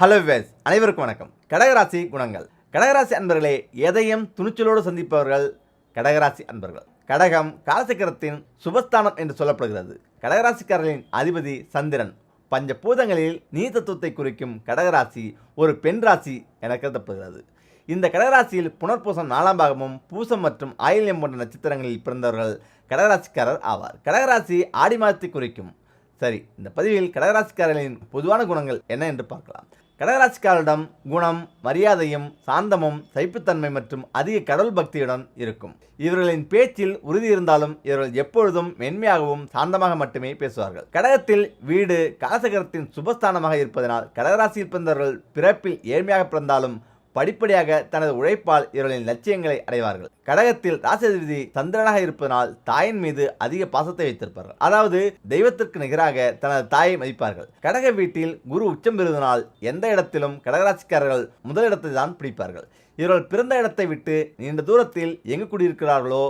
Hello ways அனைவருக்கும் வணக்கம். கடகராசி குணங்கள். கடகராசி அன்பர்களே எதையும் துணிச்சலோடு சந்திப்பவர்கள் கடகராசி அன்பர்கள். கடகம் காலசக்கரத்தின் சுபஸ்தானம் என்று சொல்லப்படுகிறது. கடகராசிக்காரர்களின் அதிபதி சந்திரன். பஞ்ச பூதங்களில் தத்துவத்தை குறிக்கும் கடகராசி ஒரு பெண் ராசி என கருதப்படுகிறது. இந்த கடகராசியில் புனர்பூசம் நாலாம் பாகமும் பூசம் மற்றும் ஆயில்யம் போன்ற நட்சத்திரங்களில் பிறந்தவர்கள் கடகராசிக்காரர் ஆவார். கடகராசி ஆடி மாதத்தை குறிக்கும். சரி இந்த பதிவில் கடகராசிக்காரர்களின் பொதுவான குணங்கள் என்ன என்று பார்க்கலாம். கடகராசிக்காரிடம் குணம் மரியாதையும் சாந்தமும் சைப்புத்தன்மை மற்றும் அதிக கடவுள் பக்தியுடன் இருக்கும். இவர்களின் பேச்சில் உறுதி இருந்தாலும் இவர்கள் எப்பொழுதும் மென்மையாகவும் சாந்தமாக மட்டுமே பேசுவார்கள். கடகத்தில் வீடு காசகரத்தின் சுபஸ்தானமாக இருப்பதனால் கடகராசியில் பிறந்தவர்கள் பிறப்பில் ஏழ்மையாக பிறந்தாலும் படிப்படியாக தனது உழைப்பால் இவர்களின் லட்சியங்களை அடைவார்கள். கடகத்தில் ராசதிபதி சந்திரனாக இருப்பதனால் தாயின் மீது அதிக பாசத்தை வைத்திருப்பார்கள். அதாவது தெய்வத்திற்கு நிகராக தனது தாயை மதிப்பார்கள். கடக வீட்டில் குரு உச்சம் பெறுவதனால் எந்த இடத்திலும் கடகராசிக்காரர்கள் முதலிடத்தை தான் பிடிப்பார்கள். இவர்கள் பிறந்த இடத்தை விட்டு நீண்ட தூரத்தில் எங்கு குடியிருக்கிறார்களோ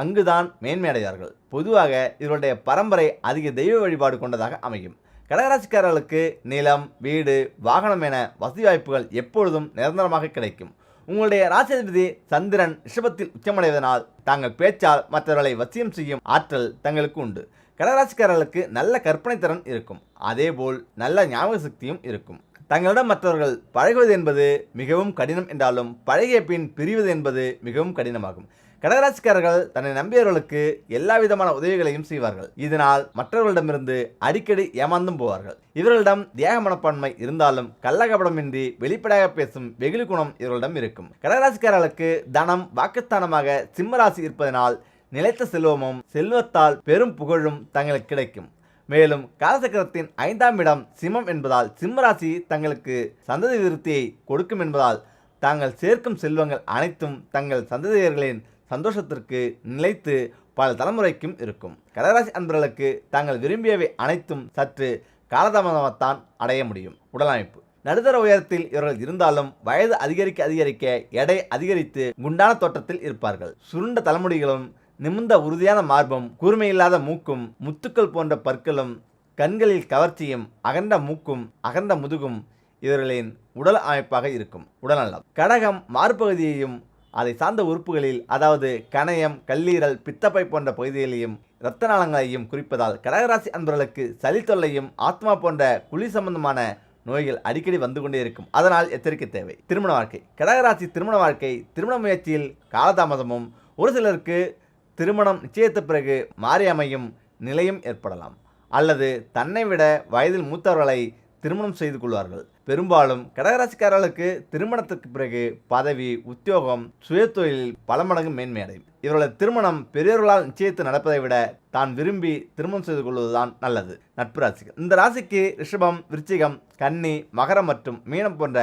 அங்குதான் மேன்மையடைவார்கள். பொதுவாக இவருடைய பரம்பரை அதிக தெய்வ வழிபாடு கொண்டதாக அமையும். கடகராசிக்காரர்களுக்கு நிலம் வீடு வாகனம் என வசதி வாய்ப்புகள் எப்பொழுதும் நிரந்தரமாக கிடைக்கும். உங்களுடைய ராசிபதி சந்திரன் ரிஷபத்தில் உச்சமடைவதனால் தாங்கள் பேச்சால் மற்றவர்களை வசியம் செய்யும் ஆற்றல் தங்களுக்கு உண்டு. கடகராசிக்காரர்களுக்கு நல்ல கற்பனை திறன் இருக்கும். அதேபோல் நல்ல ஞாபக சக்தியும் இருக்கும். தங்களிடம் மற்றவர்கள் பழகுவது என்பது மிகவும் கடினம் என்றாலும் பழகிய பின் பிரிவது என்பது மிகவும் கடினமாகும். கடகராசிக்காரர்கள் தன்னை நம்பியவர்களுக்கு எல்லா விதமான உதவிகளையும் செய்வார்கள். இதனால் மற்றவர்களிடமிருந்து அடிக்கடி ஏமாந்தும் போவார்கள். இவர்களிடம் தியாக மனப்பான்மை இருந்தாலும் கள்ளகபடமின்றி வெளிப்படையாக பேசும் வெகுளி குணம் இவர்களிடம் இருக்கும். கடகராசிக்காரர்களுக்கு தனம் வாக்குஸ்தானமாக சிம்மராசி இருப்பதனால் நிலைத்த செல்வமும் செல்வத்தால் பெரும் புகழும் தங்களுக்கு கிடைக்கும். மேலும் காலசக்கரத்தின் ஐந்தாம் இடம் சிம்மம் என்பதால் சிம்மராசி தங்களுக்கு சந்ததி விருத்தியை கொடுக்கும் என்பதால் தாங்கள் சேர்க்கும் செல்வங்கள் அனைத்தும் தங்கள் சந்ததியர்களின் சந்தோஷத்திற்கு நிலைத்து பல தலைமுறைக்கும் இருக்கும். கடகராசி அன்பர்களுக்கு தாங்கள் விரும்பியவை அனைத்தும் சற்று காலதாமதமாகத்தான் அடைய முடியும். உடலமைப்பு. நடுத்தர உயரத்தில் இவர்கள் இருந்தாலும் வயது அதிகரிக்க அதிகரிக்க எடை அதிகரித்து குண்டான தோற்றத்தில் இருப்பார்கள். சுருண்ட தலைமுடிகளும் நிமிர்ந்த உறுதியான மார்பும் கூர்மையில்லாத மூக்கும் முத்துக்கள் போன்ற பற்களும் கண்களில் கவர்ச்சியும் அகண்ட மூக்கும் அகண்ட முதுகும் இவர்களின் உடல் அமைப்பாக இருக்கும். உடல்நலம். கடகம் மார்பகுதியையும் அதை சார்ந்த உறுப்புகளில் அதாவது கணையம் கல்லீரல் பித்தப்பை போன்ற பகுதிகளையும் இரத்த நாளங்களையும் குறிப்பதால் கடகராசி அன்பர்களுக்கு சளி தொல்லையும் ஆத்மா போன்ற குழி சம்பந்தமான நோய்கள் அடிக்கடி வந்து கொண்டே இருக்கும். அதனால் எச்சரிக்கை தேவை. திருமண வாழ்க்கை. கடகராசி திருமண வாழ்க்கை திருமண முயற்சியில் காலதாமதமும் ஒரு சிலருக்கு திருமணம் நிச்சயத்த பிறகு மாறி அமையும் நிலையும் ஏற்படலாம். அல்லது தன்னை விட வயதில் மூத்தவர்களை திருமணம் செய்து கொள்வார்கள். பெரும்பாலும் கடகராசிக்காரர்களுக்கு திருமணத்துக்கு பிறகு பதவி உத்தியோகம் சுயதொழிலில் பல மடங்கு மேன்மை அடையும் இவர்களது திருமணம் பெரியவர்களால் நிச்சயித்து நடப்பதை விட தான் விரும்பி திருமணம் செய்து கொள்வதுதான் நல்லது. நட்பு ராசிகள். இந்த ராசிக்கு ரிஷபம் விருச்சிகம் கன்னி மகரம் மற்றும் மீனம் போன்ற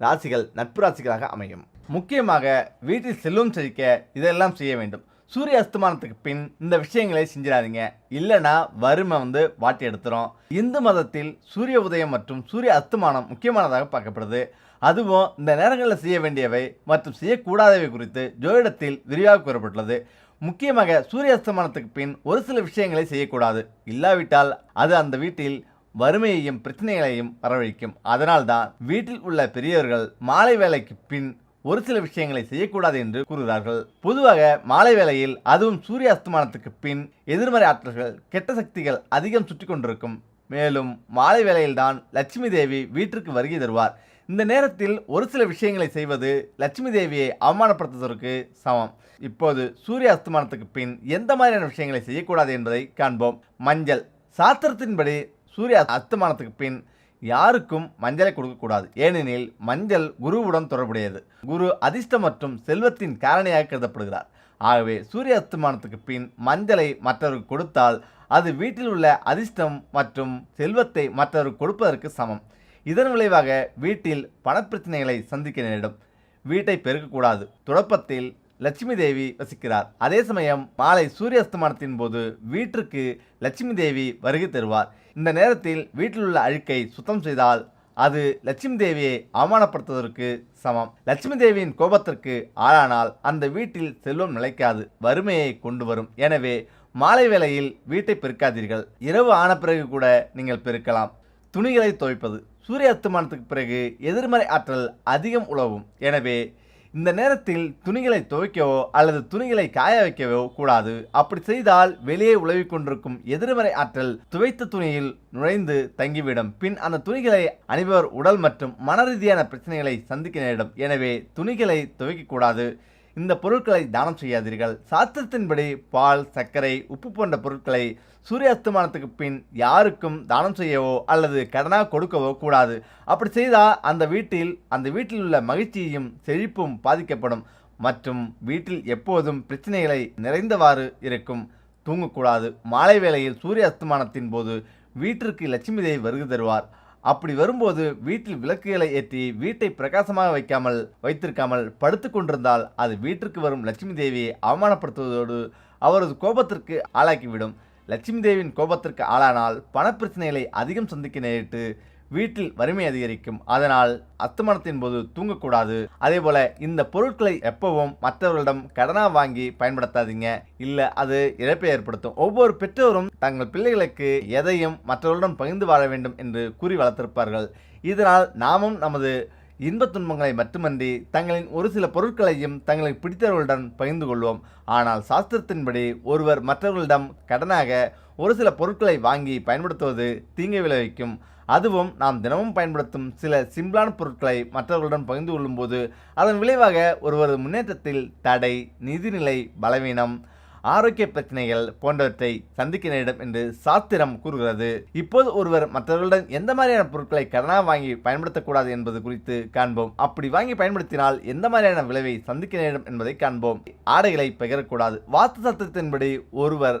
ராசிகள் நட்பு ராசிகளாக அமையும். முக்கியமாக வீட்டில் செல்லும் செழிக்க இதெல்லாம் செய்ய வேண்டும். சூரிய அஸ்தமானத்துக்கு பின் இந்த விஷயங்களை செஞ்சிடாதீங்க. இல்லைன்னா வறுமை வந்து வாட்டி எடுத்துரும். இந்து மதத்தில் சூரிய உதயம் மற்றும் சூரிய அஸ்தமானம் முக்கியமானதாக பார்க்கப்படுது. அதுவும் இந்த நேரங்களில் செய்ய வேண்டியவை மற்றும் செய்யக்கூடாதவை குறித்து ஜோதிடத்தில் விரிவாக கூறப்பட்டுள்ளது. முக்கியமாக சூரிய அஸ்தமானத்துக்கு பின் ஒரு சில விஷயங்களை செய்யக்கூடாது. இல்லாவிட்டால் அது அந்த வீட்டில் வறுமையையும் பிரச்சனைகளையும் வரவழைக்கும். அதனால்தான் வீட்டில் உள்ள பெரியவர்கள் மாலை வேலைக்கு பின் ஒரு சில விஷயங்களை செய்யக்கூடாது என்று கூறுகிறார்கள். பொதுவாக மாலை வேளையில் அதுவும் சூரிய அஸ்தமானத்துக்கு பின் எதிர்மறை ஆற்றல்கள் கெட்ட சக்திகள் அதிகம் சுற்றி கொண்டிருக்கும். மேலும் மாலை வேளையில்தான் லட்சுமி தேவி வீட்டிற்கு வருகை தருவார். இந்த நேரத்தில் ஒரு சில விஷயங்களை செய்வது லட்சுமி தேவியை அவமானப்படுத்துவதற்கு சமம். இப்போது சூரிய அஸ்தமானத்துக்கு பின் எந்த மாதிரியான விஷயங்களை செய்யக்கூடாது என்பதை காண்போம். மஞ்சள். சாஸ்திரத்தின்படி சூரிய அஸ்தமானத்துக்கு பின் யாருக்கும் மஞ்சளை கொடுக்கக்கூடாது ஏனெனில் மஞ்சள் குருவுடன் தொடர்புடையது. குரு அதிர்ஷ்டம் மற்றும் செல்வத்தின் காரணியாக கருதப்படுகிறார். ஆகவே சூரிய அஸ்தமானத்துக்கு பின் மஞ்சளை மற்றவருக்கு கொடுத்தால் அது வீட்டில் உள்ள அதிர்ஷ்டம் மற்றும் செல்வத்தை மற்றவருக்கு கொடுப்பதற்கு சமம். இதன் விளைவாக வீட்டில் பணப்பிரச்சனைகளை சந்திக்க நேரிடும். வீட்டை பெருக்கக்கூடாது துடப்பத்தில் லட்சுமி தேவி வசிக்கிறார். அதே சமயம் மாலை சூரிய அஸ்தமானத்தின் போது வீட்டிற்கு லட்சுமி தேவி வருகை தருவார். இந்த நேரத்தில் வீட்டில் உள்ள அழுக்கை சுத்தம் செய்தால் அது லட்சுமி தேவியை அவமானப்படுத்துவதற்கு சமம். லட்சுமி தேவியின் கோபத்திற்கு ஆளானால் அந்த வீட்டில் செல்வம் நிலைக்காது வறுமையை கொண்டு வரும். எனவே மாலை வேளையில் வீட்டை பெருக்காதீர்கள். இரவு ஆன பிறகு கூட நீங்கள் பெருக்கலாம். துணிகளை துவைப்பது. சூரிய அஸ்தமானத்துக்கு பிறகு எதிர்மறை ஆற்றல் அதிகம் உழவும் எனவே இந்த நேரத்தில் துணிகளை துவைக்கவோ அல்லது துணிகளை காய வைக்கவோ கூடாது. அப்படி செய்தால் வெளியே உழவிக் கொண்டிருக்கும் எதிர்மறை ஆற்றல் துவைத்த துணியில் நுழைந்து தங்கிவிடும். பின் அந்த துணிகளை அணிபவர் உடல் மற்றும் மன ரீதியான பிரச்சனைகளை சந்திக்க நேரிடும். எனவே துணிகளை துவைக்கக்கூடாது இந்த பொருட்களை தானம் செய்யாதீர்கள். சாஸ்திரத்தின்படி பால் சர்க்கரை உப்பு போன்ற பொருட்களை சூரிய அஸ்தமானத்துக்கு பின் யாருக்கும் தானம் செய்யவோ அல்லது கடனாக கொடுக்கவோ கூடாது. அப்படி செய்தால் அந்த வீட்டில் அந்த வீட்டில் உள்ள மகிழ்ச்சியும் செழிப்பும் பாதிக்கப்படும். மற்றும் வீட்டில் எப்போதும் பிரச்சனைகளை நிறைந்தவாறு இருக்கும். தூங்கக்கூடாது. மாலை வேளையில் சூரிய அஸ்தமானத்தின் போது வீட்டிற்கு லட்சுமி தேவி வருகை தருவார். அப்படி வரும்போது வீட்டில் விளக்குகளை ஏற்றி வீட்டை பிரகாசமாக வைக்காமல் வைத்திருக்காமல் படுத்து கொண்டிருந்தால் அது வீட்டிற்கு வரும் லட்சுமி தேவியை அவமானப்படுத்துவதோடு அவரது கோபத்திற்கு ஆளாக்கிவிடும். லட்சுமி தேவியின் கோபத்திற்கு ஆளானால் பணப்பிரச்சனைகளை அதிகம் சந்திக்க நேரிட்டு வீட்டில் வறுமை அதிகரிக்கும். அதனால் அஸ்தமனத்தின் போது தூங்கக்கூடாது. அதே போல இந்த பொருட்களை எப்பவும் மற்றவர்களிடம் கடனாக வாங்கி பயன்படுத்தாதீங்க. இல்லை அது இழப்பை ஏற்படுத்தும். ஒவ்வொரு பெற்றோரும் தங்கள் பிள்ளைகளுக்கு எதையும் மற்றவர்களிடம் பகிர்ந்து வாழ வேண்டும் என்று கூறி வளர்த்திருப்பார்கள். இதனால் நாமும் நமது இன்பத் துன்பங்களை மட்டுமன்றி தங்களின் ஒரு சில பொருட்களையும் தங்களுக்கு பிடித்தவர்களுடன் பகிர்ந்து கொள்வோம். ஆனால் சாஸ்திரத்தின்படி ஒருவர் மற்றவர்களிடம் கடனாக ஒரு சில பொருட்களை வாங்கி பயன்படுத்துவது தீங்கு விளைவிக்கும். அதுவும் நாம் தினமும் பயன்படுத்தும் சில சிம்பிளான பொருட்களை மற்றவர்களுடன் பகிர்ந்து கொள்ளும்போது அதன் விளைவாக ஒருவரது முன்னேற்றத்தில் தடை நிதிநிலை பலவீனம் ஆரோக்கிய பிரச்சனைகள் போன்றவற்றை சந்திக்க நேரிடும் என்று சாஸ்திரம் கூறுகிறது. இப்போது ஒருவர் மற்றவர்களுடன் எந்த மாதிரியான பொருட்களை கடனாக வாங்கி பயன்படுத்தக்கூடாது என்பது குறித்து காண்போம். அப்படி வாங்கி பயன்படுத்தினால் எந்த மாதிரியான விளைவை சந்திக்க நேரிடும் என்பதை காண்போம். ஆடைகளை பகிரக்கூடாது வாஸ்து சத்தத்தின்படி ஒருவர்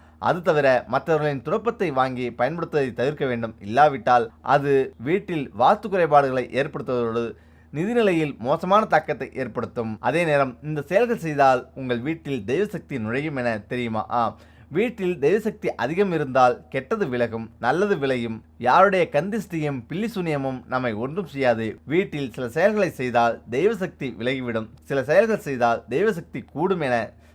அது தவிர மற்றவர்களின் துரப்பத்தை வாங்கி பயன்படுத்துவதை தவிர்க்க வேண்டும். இல்லாவிட்டால் அது வீட்டில் வாஸ்து குறைபாடுகளை ஏற்படுத்துவதோடு நிதிநிலையில் மோசமான தாக்கத்தை ஏற்படுத்தும். அதே நேரம் இந்த செயல்கள் செய்தால் உங்கள் வீட்டில் தெய்வசக்தி நுழையும் என தெரியுமா? ஆ. வீட்டில் தெய்வசக்தி அதிகம் இருந்தால் கெட்டது விலகும் நல்லது விளையும். யாருடைய கந்திஷ்டியும் பில்லி சூனியமும் நம்மை ஒன்றும் செய்யாது. வீட்டில் சில செயல்களை செய்தால் தெய்வசக்தி விலகிவிடும். சில செயல்கள் செய்தால் தெய்வசக்தி கூடும் என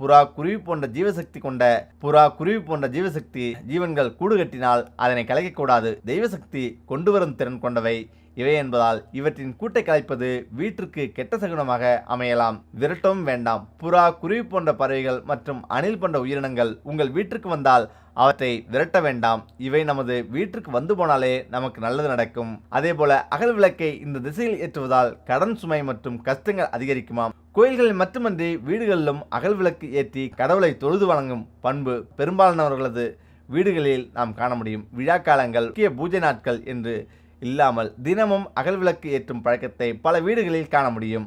புறா குருவி போன்ற ஜீவசக்தி கொண்ட புறா குருவி போன்ற ஜீவசக்தி ஜீவன்கள் கூடு கட்டினால் அதனை கலைக்கக்கூடாது. தெய்வசக்தி கொண்டு வரும் திறன் கொண்டவை. இவை என்பதால் இவற்றின் கூட்டை கலைப்பது வீட்டிற்கு கெட்ட சகுனமாக அமையலாம். விரட்டவும் வேண்டாம். புறா குருவி போன்ற பறவைகள் மற்றும் அணில் போன்ற உயிரினங்கள் உங்கள் வீட்டிற்கு வந்தால் அவற்றை விரட்ட வேண்டாம். இவை நமது வீட்டிற்கு வந்து போனாலே நமக்கு நல்லது நடக்கும். அதே போல அகல் விளக்கை இந்த திசையில் ஏற்றுவதால் கடன் சுமை மற்றும் கஷ்டங்கள் அதிகரிக்குமாம். கோயில்களில் மட்டுமன்றி வீடுகளிலும் அகல் விளக்கு ஏற்றி கடவுளை தொழுது வணங்கும் பண்பு பெரும்பாலானவர்களது வீடுகளில் நாம் காண முடியும். விழா காலங்கள் முக்கிய பூஜை நாட்கள் என்று இல்லாமல் தினமும் அகல் விளக்கு ஏற்றும் பழக்கத்தை பல வீடுகளில் காண முடியும்.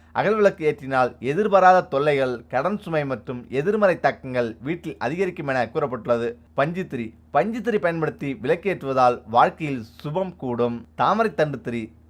அகல்விளக்கு ஏற்றினால் எதிர்பாராத தொல்லைகள் கடன் சுமை மற்றும் எதிர்மறை தாக்கங்கள் வீட்டில் அதிகரிக்கும் என கூறப்பட்டுள்ளது. பஞ்சுத்திரி. பஞ்சுத்திரி பயன்படுத்தி விளக்கேற்றுவதால் வாழ்க்கையில் சுபம் கூடும். தாமரை தண்டு